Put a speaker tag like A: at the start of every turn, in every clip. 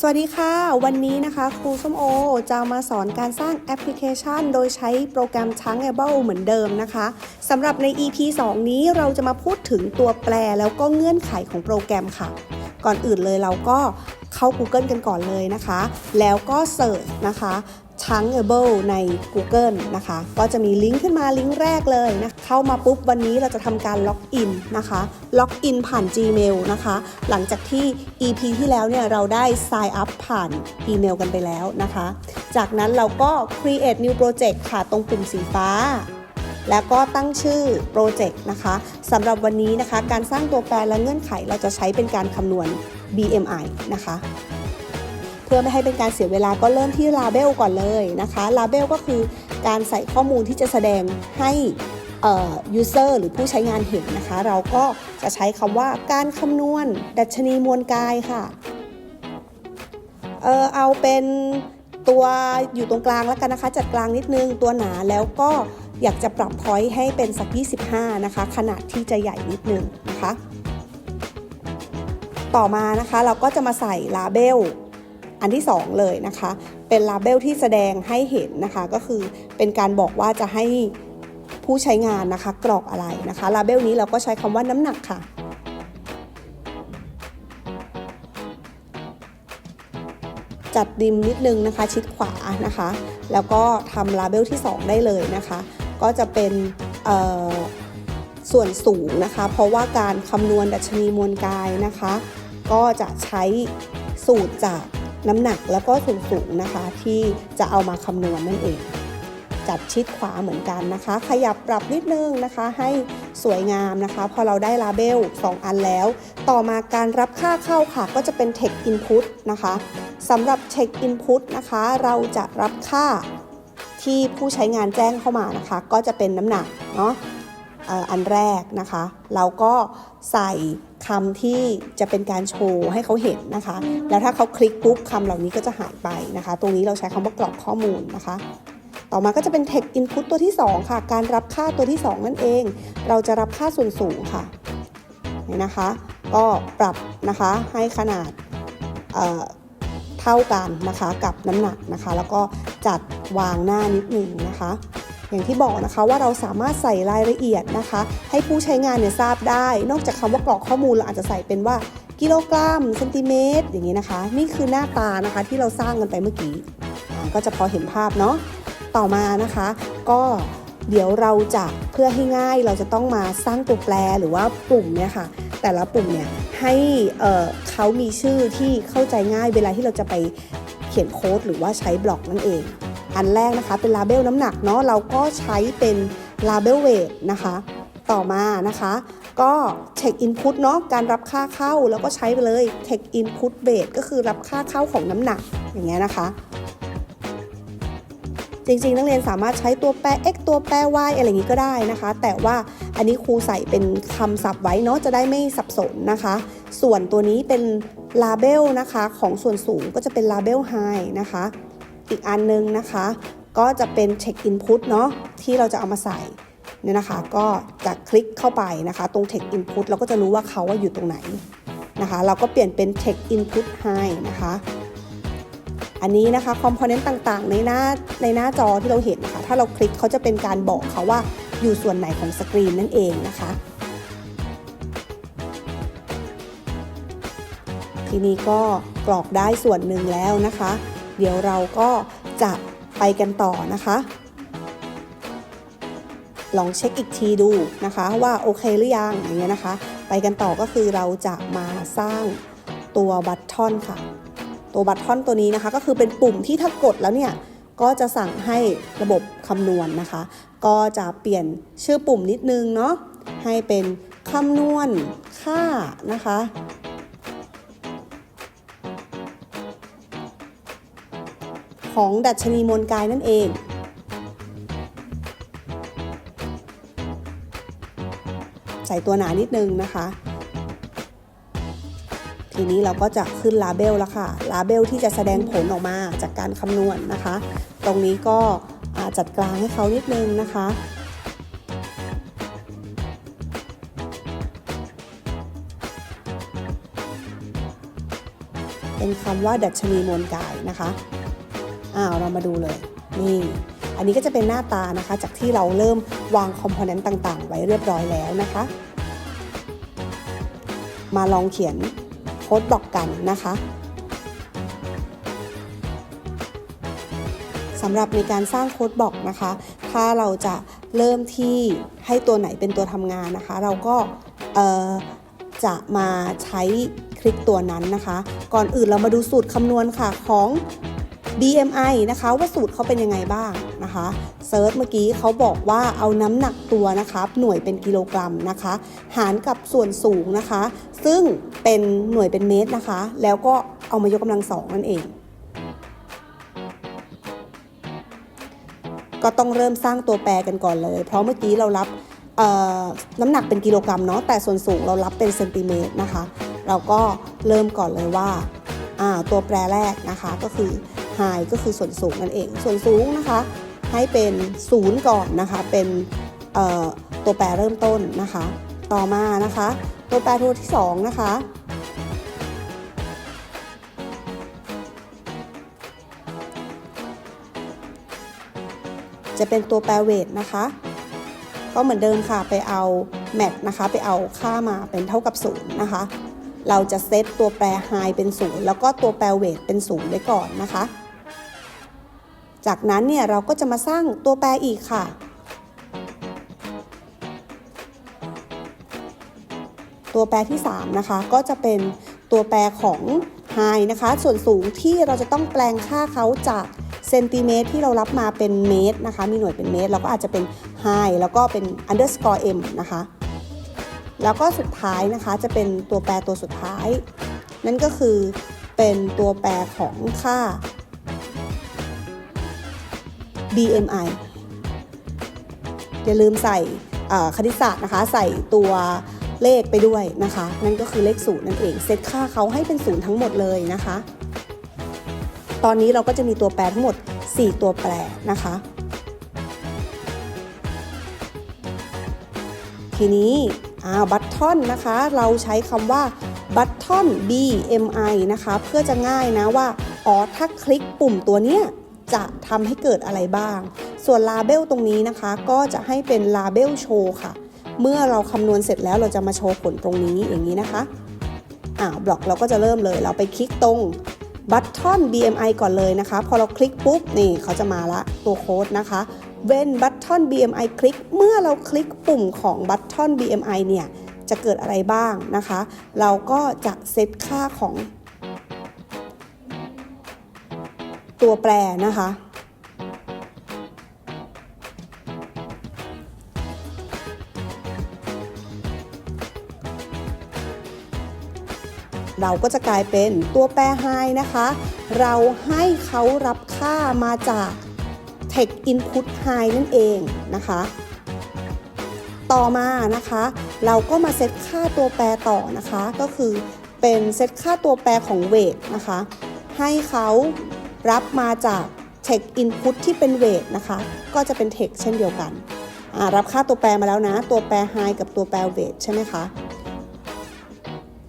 A: สวัสดีค่ะ วันนี้นะคะครูส้มโอจะมาสอนการสร้างแอปพลิเคชัน โดยใช้โปรแกรม c h u n k a b l e เหมือนเดิมนะคะสำหรับใน EP 2 นี้เราจะมาพูดถึงตัวแปรแล้วก็เงื่อนไขของโปรแกรมค่ะ ก่อนอื่นเลยเราก็เข้า Google กันก่อนเลยนะคะ แล้วก็เสิร์ชนะคะ c h u n k a b l e ใน Google นะคะ ก็จะมีลิงก์ขึ้นมาลิงก์แรกเลยนะเข้ามาปุ๊บวันนี้เราจะทำการล็อกอินนะคะล็อกอินผ่าน Gmail นะคะ หลังจากที่ EP ที่แล้วเนี่ยเราได้ sign up ผ่านอีเมลกันไปแล้วนะคะ จากนั้นเราก็ create new project ค่ะตรงปุ่มสีฟ้าแล้วก็ตั้งชื่อโปรเจกต์นะคะสำหรับวันนี้นะคะ การสร้างตัวแปรและเงื่อนไขเราจะใช้เป็นการคำนวณ BMI นะคะ พื่อไม่ให้เป็นการเสียเวลาก็เริ่มที่ Label ก่อนเลยนะคะ Label ก็คือการใส่ข้อมูลที่จะแสดงให้เอ่อ user หรือผู้ใช้งานเห็นนะคะ เราก็จะใช้คำว่าการคำนวณ ดัชนีมวลกายค่ะเออเอาเป็นตัวอยู่ตรงกลางแล้วกันนะคะ จัดกลางนิดนึงตัวหนาแล้วก็อยากจะปรับพอยต์ให้เป็นสัก 25 นะคะ ขนาดที่จะใหญ่นิดนึงนะคะ ต่อมานะคะเราก็จะมาใส่ลาเบล อันที่ 2 เลยนะคะ เป็นลาเบลที่แสดงให้เห็นนะคะ ก็คือเป็นการบอกว่าจะให้ผู้ใช้งานนะคะ กรอกอะไรนะคะลาเบลนี้เราก็ใช้คำว่าน้ำหนักค่ะจัดดิมนิดนึงนะคะ ชิดขวานะคะ แล้วก็ทำลาเบลที่ 2 ได้เลยนะคะ ก็จะเป็นส่วนสูงนะคะ เพราะว่าการคำนวณดัชนีมวลกายนะคะ ก็จะใช้สูตรจาก น้ำหนักแล้วก็ส่วนสูงนะคะ ที่จะเอามาคำนวณนั่นเอง จัดชิดขวาเหมือนกันนะคะ ขยับปรับนิดนึงนะคะ ให้สวยงามนะคะ พอเราได้ลาเบล 2 อันแล้ว ต่อมาการรับค่าเข้าค่ะ ก็จะเป็น text input นะคะสำหรับ text input นะคะ เราจะรับค่าที่ผู้ใช้งานแจ้งเข้ามานะคะ ก็จะเป็นน้ำหนักเนาะอันแรกนะคะ เราก็ใส่ คำที่จะเป็นการโชว์ให้เขาเห็นนะคะ แล้วถ้าเขาคลิกปุ๊บคำเหล่านี้ก็จะหายไปนะคะ ตรงนี้เราใช้คำว่ากรอกข้อมูลนะคะ ต่อมาก็จะเป็น text input ตัวที่ 2 ค่ะ การรับค่าตัวที่ 2 นั่นเอง เราจะรับค่าส่วนสูงค่ะนี่นะคะ ก็ปรับนะคะให้ขนาดเอ่อเท่ากันนะคะกับน้ำหนักนะคะ แล้วก็จัดวางหน้านิดหนึ่งนะคะ อย่างที่บอกนะคะว่าเราสามารถใส่รายละเอียดนะคะ ให้ผู้ใช้งานเนี่ยทราบได้ นอกจากคำว่ากรอกข้อมูลเราอาจจะใส่เป็นว่ากิโลกรัมเซนติเมตรอย่างนี้นะคะ นี่คือหน้าตานะคะที่เราสร้างกันไปเมื่อกี้ก็จะพอเห็นภาพเนาะต่อมานะคะ ก็เดี๋ยวเราจะเพื่อให้ง่ายเราจะต้องมาสร้างตัวแปรหรือว่าปุ่มเนี่ยค่ะ แต่ละปุ่มเนี่ยให้เออเขามีชื่อที่เข้าใจง่ายเวลาที่เราจะไปเขียนโค้ดหรือว่าใช้บล็อกนั่นเอง อันแรกนะคะเป็นลาเบลน้ำหนักเนาะเราก็ใช้เป็นลาเบลเวทนะคะต่อมานะคะ ก็เช็คอินพุตเนาะการรับค่าเข้าแล้วก็ใช้ไปเลยเช็คอินพุตเบสก็คือรับค่าเข้าของน้ำหนักอย่างเงี้ยนะคะ จริงๆ นักเรียนสามารถใช้ตัวแปร x ตัวแปร y อะไรอย่างนี้ก็ได้นะคะ แต่ว่าอันนี้ครูใส่เป็นคำศัพท์ไว้เนาะจะได้ไม่สับสนนะคะ ส่วนตัวนี้เป็น label นะคะของส่วนสูงก็จะเป็น label high นะคะ อีกอันนึงนะคะ ก็จะเป็น check input เนาะที่เราจะเอามาใส่เนี่ยนะคะ ก็จะคลิกเข้าไปนะคะ ตรง check input เราก็จะรู้ว่าเขาว่าอยู่ตรงไหนนะคะ เราก็เปลี่ยนเป็น check input high นะคะ อันนี้นะคะคอมโพเนนต์ต่างๆ ในหน้าในหน้าจอที่เราเห็นนะคะ ถ้าเราคลิกเขาจะเป็นการบอกเขาว่าอยู่ส่วนไหนของสกรีนนั่นเองนะคะ ทีนี้ก็กรอกได้ส่วนหนึ่งแล้วนะคะ เดี๋ยวเราก็จะไปกันต่อนะคะ ลองเช็คอีกทีดูนะคะว่าโอเคหรือยังอย่างเงี้ยนะคะ ไปกันต่อก็คือเราจะมาสร้างตัวบัตทอนค่ะ ตัวบัตทอนตัวนี้นะคะ ก็คือเป็นปุ่มที่ถ้ากดแล้วเนี่ยก็จะสั่งให้ระบบคำนวณนนะคะ ก็จะเปลี่ยนชื่อปุ่มนิดนึงเนาะให้เป็นคำนวณค่านะคะ ของดัชนีมวลกายนั่นเอง ใส่ตัวหนานิดนึงนะคะ ทีนี้เราก็จะขึ้นลาเบลแล้วค่ะ ลาเบลที่จะแสดงผลออกมาจากการคำนวณนะคะ ตรงนี้ก็จัดกลางให้เขานิดนึงนะคะเป็นคำว่าดัชนีมวลกายนะคะ อ้าวเรามาดูเลยนี่อันนี้ก็จะเป็นหน้าตานะคะ จากที่เราเริ่มวางคอมโพเนนต์ต่างๆ ไว้เรียบร้อยแล้วนะคะ มาลองเขียนโค้ดบล็อกกันนะคะสำหรับในการสร้างโค้ดบล็อกนะคะ ถ้าเราจะเริ่มที่ให้ตัวไหนเป็นตัวทำงานนะคะ เราก็จะมาใช้คลิกตัวนั้นนะคะ ก่อนอื่นเรามาดูสูตรคำนวณค่ะของ BMI นะคะว่าสูตรเขาเป็นยังไงบ้างนะคะเซิร์ชเมื่อกี้เขาบอกว่าเอาน้ำหนักตัวนะคะหน่วยเป็นกิโลกรัมนะคะ หารกับส่วนสูงนะคะ ซึ่งเป็นหน่วยเป็นเมตรนะคะ แล้วก็เอามายกกำลังสองนั่นเอง ก็ต้องเริ่มสร้างตัวแปรกันก่อนเลย เพราะเมื่อกี้เรารับน้ำหนักเป็นกิโลกรัมเนาะแต่ส่วนสูงเรารับเป็นเซนติเมตรนะคะ เราก็เริ่มก่อนเลยว่าตัวแปรแรกนะคะก็คือ high ก็คือส่วนสูงนั่นเอง ส่วนสูงนะคะให้เป็นศูนย์ก่อนนะคะ เป็นตัวแปรเริ่มต้นนะคะ ต่อมานะคะ ตัวแปรตัวที่ 2 นะคะ จะเป็นตัวแปรเวทนะคะ ก็เหมือนเดิมค่ะไปเอาแมทนะคะ ไปเอาค่ามาเป็นเท่ากับศูนย์นะคะ เราจะเซตตัวแปร high เป็นศูนย์แล้วก็ตัวแปรเวทเป็นศูนย์ไว้ก่อนนะคะ จากนั้นเนี่ยเราก็จะมาสร้างตัวแปรอีกค่ะ ตัวแปรที่ 3 นะคะ ก็จะเป็นตัวแปรของ high นะคะ ส่วนสูงที่เราจะต้องแปลงค่าเขาจากเซนติเมตรที่เรารับมาเป็นเมตรนะคะ มีหน่วยเป็นเมตร เราก็อาจจะเป็น high แล้วก็เป็น underscore m นะคะ แล้วก็สุดท้ายนะคะจะเป็นตัวแปรตัวสุดท้าย นั่นก็คือเป็นตัวแปรของค่า BMI อย่าลืมใส่คณิตศาสตร์นะคะ ใส่ตัวเลขไปด้วยนะคะ นั่นก็คือเลขศูนย์นั่นเอง เซตค่าเขาให้เป็นศูนย์ทั้งหมดเลยนะคะ ตอนนี้เราก็จะมีตัวแปรทั้งหมด 4 ตัวแปรนะคะ ทีนี้บัตทอนนะคะ เราใช้คำว่าบัตทอน BMI นะคะ เพื่อจะง่ายนะว่า อ๋อ ถ้าคลิกปุ่มตัวเนี้ย จะทำให้เกิดอะไรบ้าง ส่วนลาเบลตรงนี้นะคะ ก็จะให้เป็นลาเบลโชว์ค่ะ เมื่อเราคำนวณเสร็จแล้วเราจะมาโชว์ผลตรงนี้อย่างนี้นะคะอ่าบล็อกเราก็จะเริ่มเลย เราไปคลิกตรงบัตทอน BMI ก่อนเลยนะคะ พอเราคลิกปุ๊บ นี่เขาจะมาละตัวโค้ดนะคะ when button BMI คลิกเมื่อเราคลิกปุ่มของ button BMI เนี่ย จะเกิดอะไรบ้างนะคะ เราก็จะเซตค่าของ ตัวแปรนะคะ เราก็จะกลายเป็นตัวแปร high นะคะ เราให้เขารับค่ามาจาก text input high นั่นเองนะคะ ต่อมานะคะ เราก็มาเซตค่าตัวแปรต่อนะคะ ก็คือเป็นเซตค่าตัวแปรของ weight นะคะ ให้เขา รับมาจาก text input ที่เป็น weight นะคะ ก็จะเป็น text เช่นเดียวกัน รับค่าตัวแปรมาแล้วนะ ตัวแปร high กับตัวแปร weight ใช่ไหมคะ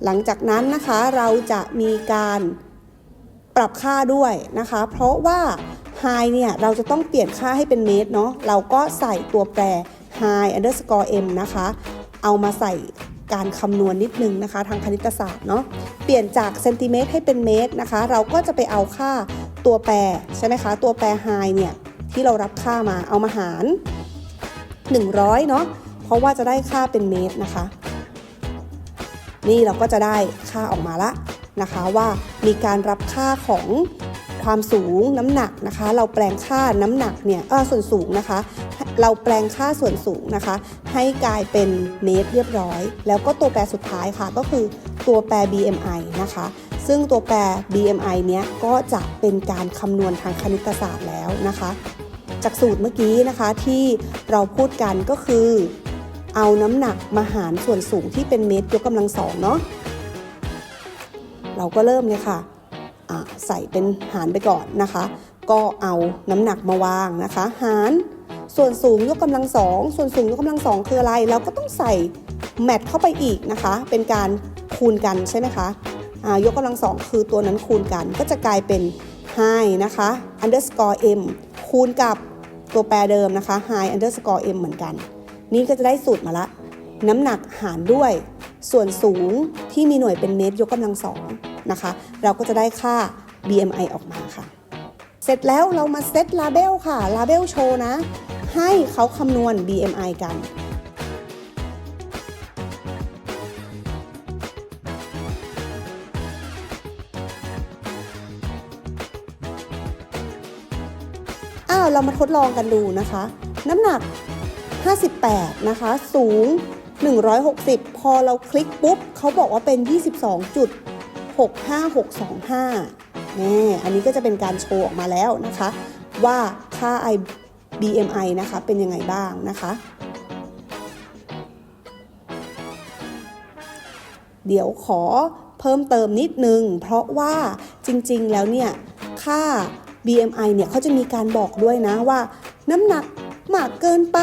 A: หลังจากนั้นนะคะเราจะมีการปรับค่าด้วยนะคะ เพราะว่า high เนี่ยเราจะต้องเปลี่ยนค่าให้เป็นเมตรเนาะ เราก็ใส่ตัวแปร high underscore m นะคะ เอามาใส่ การคำนวณนิดนึงนะคะ ทางคณิตศาสตร์เนาะเปลี่ยนจากเซนติเมตรให้เป็นเมตรนะคะ เราก็จะไปเอาค่าตัวแปรใช่ไหมคะ ตัวแปร high เนี่ยที่เรารับค่ามาเอามาหาร 100 เนาะเพราะว่าจะได้ค่าเป็นเมตรนะคะ นี่เราก็จะได้ค่าออกมาละนะคะว่ามีการรับค่าของ ความสูงน้ำหนักนะคะ เราแปลงค่าน้ำหนักเนี่ยส่วนสูงนะคะ เราแปลงค่าส่วนสูงนะคะ ให้กลายเป็นเมตรเรียบร้อย แล้วก็ตัวแปรสุดท้ายค่ะ ก็คือตัวแปร BMI นะคะ ซึ่งตัวแปร BMI เนี้ยก็จะเป็นการคำนวณทางคณิตศาสตร์แล้วนะคะ จากสูตรเมื่อกี้นะคะที่เราพูดกันก็คือ เอาน้ำหนักมาหารส่วนสูงที่เป็นเมตรยกกำลังสองเนาะเราก็เริ่มเลยค่ะ ใส่เป็นหารไปก่อนนะคะ ก็เอาน้ำหนักมาวางนะคะ หารส่วนสูงยกกำลังสองส่วนสูงยกกำลังสองคืออะไร เราก็ต้องใส่แมทเข้าไปอีกนะคะ เป็นการคูณกันใช่ไหมคะยกกำลังสองคือตัวนั้นคูณกัน ก็จะกลายเป็น high นะคะ underscore m คูณกับตัวแปรเดิมนะคะ high underscore m เหมือนกัน นี่ก็จะได้สูตรมาละ น้ำหนักหารด้วย ส่วนสูงที่มีหน่วยเป็นเมตรยกกำลังสอง นะคะ เราก็จะได้ค่า BMI ออกมาค่ะ เสร็จแล้วเรามาเซตลาเบลค่ะลาเบลโชว์นะ ให้เขาคำนวณ BMI กันอ้าวเรามาทดลองกันดูนะคะ น้ำหนัก 58 นะคะ สูง 160 พอเราคลิกปุ๊บ เขาบอกว่าเป็น 65625นี่อันนี้ก็จะเป็นการโชว์ออกมาแล้วนะคะ ว่าค่า I BMI นะคะเป็นยังไงบ้างนะคะ เดี๋ยวขอเพิ่มเติมนิดนึง เพราะว่าจริงๆแล้วเนี่ย ค่า BMI เนี่ยเขาจะมีการบอกด้วยนะว่า น้ำหนักมากเกินไป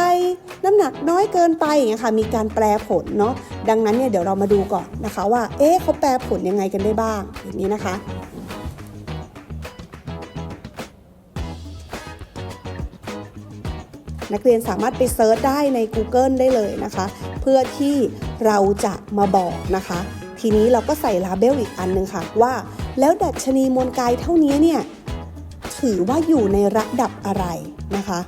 A: น้ำหนักน้อยเกินไปอย่างเงี้ยค่ะมีการแปลผลเนาะดังนั้นเนี่ยเดี๋ยวเรามาดูก่อนนะคะว่าเอ๊ะเขาแปลผลยังไงกันได้บ้างอย่างนี้นะคะนักเรียนสามารถไปเซิร์ชได้ใน Google ได้เลยนะคะ เพื่อที่เราจะมาบอกนะคะ ทีนี้เราก็ใส่ลาเบลอีกอันหนึ่งค่ะว่า แล้วดัชนีมวลกายเท่านี้เนี่ย ถือว่าอยู่ในระดับอะไรนะคะ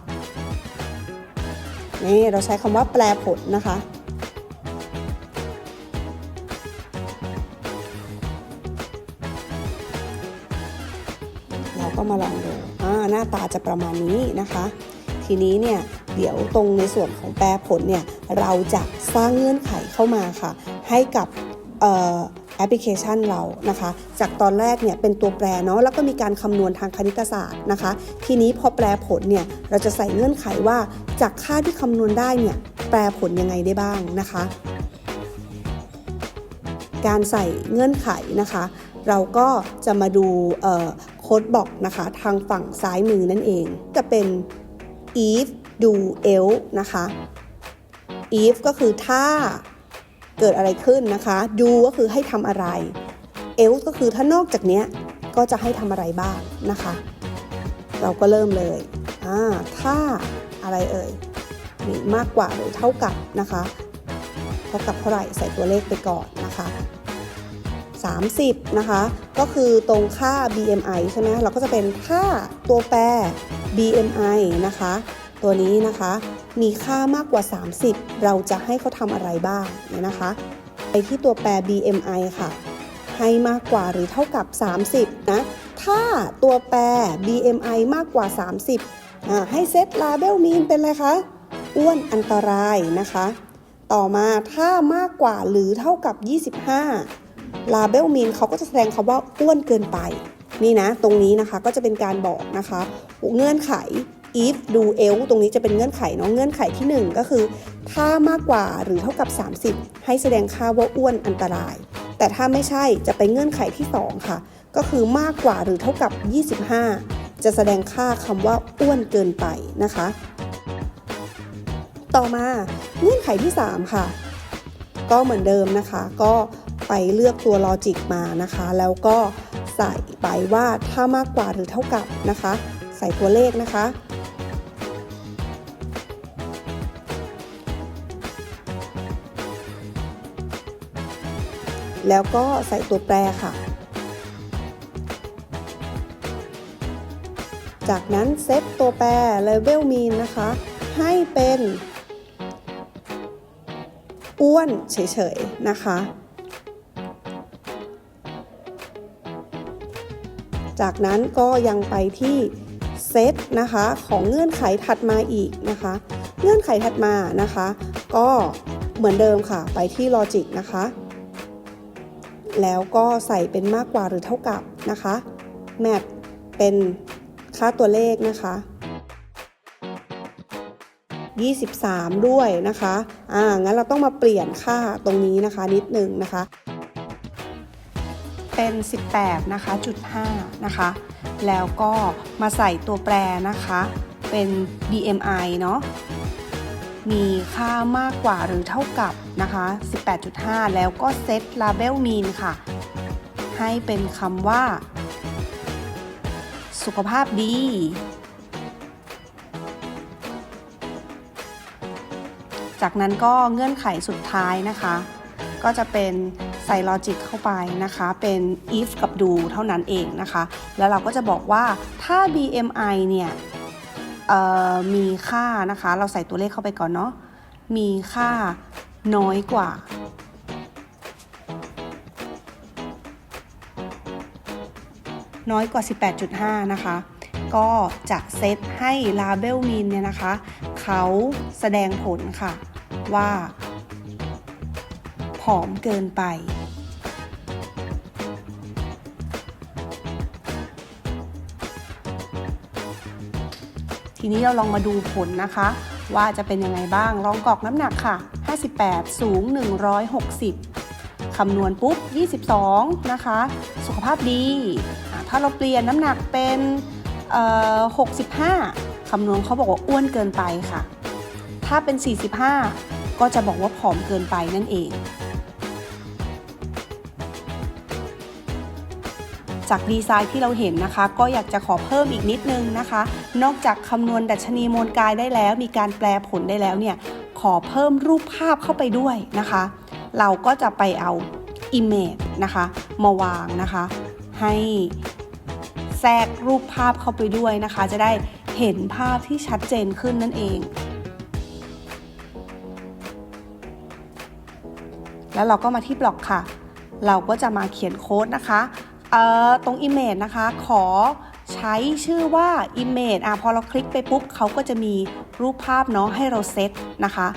A: นี่เราใช้คำว่าแปลผลนะคะ เราก็มาลองดูอ่าหน้าตาจะประมาณนี้นะคะ ทีนี้เนี่ยเดี๋ยวตรงในส่วนของแปรผลเนี่ยเราจะสร้างเงื่อนไขเข้ามาค่ะ ให้กับเอ่อ แอปพลิเคชันเรานะคะ จากตอนแรกเนี่ยเป็นตัวแปรเนาะแล้วก็มีการคำนวณทางคณิตศาสตร์นะคะ ทีนี้พอแปรผลเนี่ยเราจะใส่เงื่อนไขว่าจากค่าที่คำนวณได้เนี่ยแปรผลยังไงได้บ้างนะคะ การใส่เงื่อนไขนะคะ เราก็จะมาดูโค้ดบอกนะคะทางฝั่งซ้ายมือนั่นเอง จะเป็น if do else นะคะ if ก็คือถ้า เกิดอะไรขึ้นนะคะ do ก็คือให้ทำอะไร else ก็คือถ้านอกจากเนี้ยก็จะให้ทำอะไรบ้างนะคะ เราก็เริ่มเลยอ่าถ้าอะไรเอ่ยมีมากกว่าหรือเท่ากับนะคะเท่ากับเท่าไหร่ใส่ตัวเลขไปก่อนนะคะ 30 นะคะ ก็คือตรงค่า BMI ใช่ไหมเราก็จะเป็นค่าตัวแปร BMI นะคะ ตัวนี้นะคะ มีค่ามากกว่า 30 เราจะให้เขาทำอะไรบ้างเนี่ยนะคะ ไปที่ตัวแปร BMI ค่ะ ให้มากกว่าหรือเท่ากับ 30 นะ ถ้าตัวแปร BMI มากกว่า 30 ให้เซต Label Mean เป็นอะไรคะ อ้วนอันตรายนะคะ ต่อมาถ้ามากกว่าหรือเท่ากับ 25 ลาเบลมีนเขาก็จะแสดงคำว่าอ้วนเกินไป นี่นะ ตรงนี้นะคะก็จะเป็นการบอกนะคะ เงื่อนไข if do else ตรงนี้จะเป็นเงื่อนไขเนาะเงื่อนไขที่ 1 ก็คือ ถ้ามากกว่าหรือเท่ากับ 30 ให้แสดงค่าว่าอ้วนอันตราย แต่ถ้าไม่ใช่จะเป็นเงื่อนไขที่ 2 ค่ะ ก็คือมากกว่าหรือเท่ากับ 25 จะแสดงค่าคำว่าอ้วนเกินไปนะคะ ต่อมาเงื่อนไขที่ 3 ค่ะ ก็เหมือนเดิมนะคะ ก็ไปเลือกตัวลอจิกมานะคะ แล้วก็ใส่ไปว่าถ้ามากกว่าหรือเท่ากับนะคะ ใส่ตัวเลขนะคะ แล้วก็ใส่ตัวแปรค่ะ จากนั้นเซตตัวแปร Level Mean นะคะ ให้เป็นอ้วนเฉยๆนะคะ จากนั้นก็ยังไปที่เซตนะคะของเงื่อนไขถัดมาอีกนะคะ เงื่อนไขถัดมานะคะ ก็เหมือนเดิมค่ะ ไปที่ Logic นะคะ แล้วก็ใส่เป็นมากกว่าหรือเท่ากับนะคะ Map เป็นค่าตัวเลขนะคะ 23 ด้วยนะคะ อ่า งั้นเราต้องมาเปลี่ยนค่าตรงนี้นะคะนิดนึงนะคะ เป็น 18 นะคะจุด5นะคะ แล้วก็มาใส่ตัวแปรนะคะ เป็น BMI เนาะ มีค่ามากกว่าหรือเท่ากับนะคะ 18.5 แล้วก็เซต Label Mean ค่ะ ให้เป็นคำว่า สุขภาพดี จากนั้นก็เงื่อนไขสุดท้ายนะคะ ก็จะเป็นใส่ลอจิกเข้าไปนะคะ เป็น if กับ do เท่านั้นเองนะคะ แล้วเราก็จะบอกว่าถ้า BMI เนี่ย มีค่านะคะ เราใส่ตัวเลขเข้าไปก่อนเนาะมีค่าน้อยกว่า น้อยกว่า 18.5 นะคะ ก็จะเซตให้ Label Mean เนี่ยนะคะ เขาแสดงผลค่ะว่าผอมเกินไป ทีนี้เราลองมาดูผลนะคะ ว่าจะเป็นยังไงบ้าง ลองกรอกน้ำหนักค่ะ 58 สูง 160 คำนวณปุ๊บ 22 นะคะ สุขภาพดี ถ้าเราเปลี่ยนน้ำหนักเป็นเอ่อ65 คำนวณเขาบอกว่าอ้วนเกินไปค่ะ ถ้าเป็น 45 ก็จะบอกว่าผอมเกินไปนั่นเอง จากดีไซน์ที่เราเห็นนะคะ ก็อยากจะขอเพิ่มอีกนิดนึงนะคะ นอกจากคำนวณดัชนีมวลกายได้แล้ว มีการแปลผลได้แล้วเนี่ยขอเพิ่มรูปภาพเข้าไปด้วยนะคะ เราก็จะไปเอา Image นะคะ มาวางนะคะ ให้แทรกรูปภาพเข้าไปด้วยนะคะ จะได้เห็นภาพที่ชัดเจนขึ้นนั่นเอง แล้วเราก็มาที่บล็อกค่ะ เราก็จะมาเขียนโค้ดนะคะ ตรง Image นะคะ ขอใช้ชื่อว่า Image อะพอเราคลิกไปปุ๊บเขาก็จะมีรูปภาพเนาะให้เราเซตนะคะ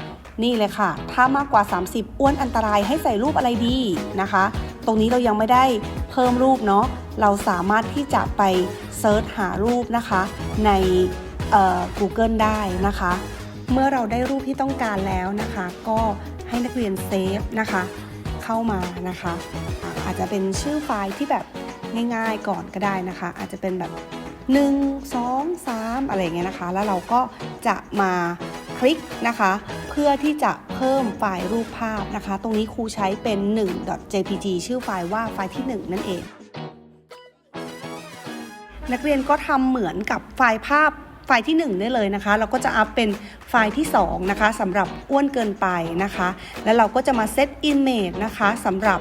A: นี่เลยค่ะ ถ้ามากกว่า 30 อ้วนอันตรายให้ใส่รูปอะไรดีนะคะ ตรงนี้เรายังไม่ได้เพิ่มรูปเนาะเราสามารถที่จะไปเซิร์ชหารูปนะคะในเอ่อ Google ได้นะคะ เมื่อเราได้รูปที่ต้องการแล้วนะคะ ก็ให้นักเรียนเซฟนะคะ เข้ามานะคะ อาจจะเป็นชื่อไฟล์ที่แบบ ง่าย ๆ ก่อนก็ได้นะคะ อาจจะเป็นแบบ 1 2 3 อะไรอย่างเงี้ยนะคะ แล้วเราก็จะมาคลิกนะคะ เพื่อที่จะเพิ่มไฟล์รูปภาพนะคะ ตรงนี้ครูใช้เป็น 1.jpg ชื่อไฟล์ว่าไฟล์ที่ 1 นั่นเอง นักเรียนก็ทำเหมือนกับไฟล์ภาพไฟล์ที่ 1 ได้เลยนะคะ เราก็จะอัพเป็นไฟล์ที่ 2 นะคะสำหรับอ้วนเกินไปนะคะ แล้วเราก็จะมาเซต Image นะคะสำหรับ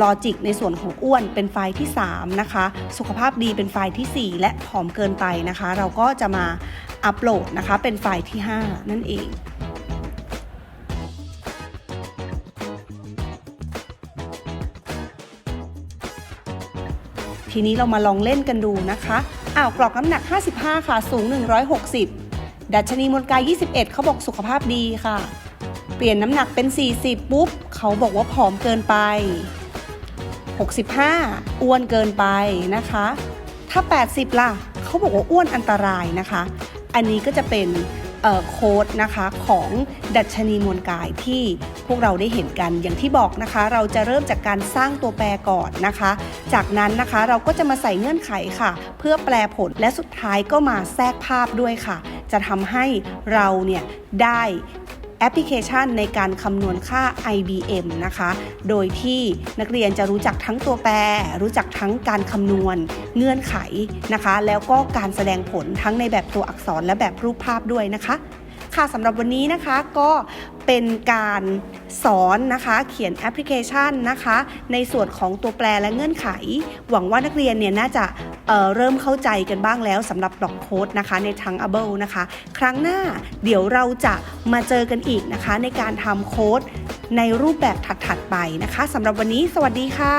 A: ลอจิกในส่วนของอ้วนเป็นไฟล์ที่ 3 นะคะ สุขภาพดีเป็นไฟล์ทีสี่ 4 และผอมเกินไปนะคะ เราก็จะมาอัปโหลดนะคะ เป็นไฟล์ที่ 5 นั่นเองทีนี้เรามาลองเล่นกันดูนะคะ อ้าวกรอกน้ำหนัก 55 ค่ะ สูง 160 ดัชนีมวลกาย 21 เขาบอกสุขภาพดีค่ะ ปลี่ยนน้ำหนักเป็น 40 ปุ๊บ เขาบอกว่าผอมเกินไป 65 อ้วนเกินไปนะคะ ถ้า 80 ล่ะ เขาบอกว่าอ้วนอันตรายนะคะ อันนี้ก็จะเป็นเอ่อโค้ดนะคะของดัชนีมวลกายที่พวกเราได้เห็นกันอย่างที่บอกนะคะ เราจะเริ่มจากการสร้างตัวแปรก่อนนะคะ จากนั้นนะคะเราก็จะมาใส่เงื่อนไขค่ะ เพื่อแปลผลและสุดท้ายก็มาแทรกภาพด้วยค่ะ จะทำให้เราเนี่ยได้ แอปพลิเคชันในการคำนวณค่า IBM นะคะ โดยที่นักเรียนจะรู้จักทั้งตัวแปร รู้จักทั้งการคำนวณเงื่อนไขนะคะ แล้วก็การแสดงผลทั้งในแบบตัวอักษรและแบบรูปภาพด้วยนะคะ ค่ะสำหรับวันนี้นะคะก็ เป็นการสอนนะคะเขียนแอปพลิเคชันนะคะ ในส่วนของตัวแปรและเงื่อนไข หวังว่านักเรียนเนี่ยน่าจะเเริ่มเข้าใจกันบ้างแล้วสำหรับบล็อกโค้ดนะคะในทั้ง a b l e นะคะ ครั้งหน้าเดี๋ยวเราจะมาเจอกันอีกนะคะ ในการทำโค้ดในรูปแบบถัดๆไปนะคะสำหรับวันนี้สวัสดีค่ะ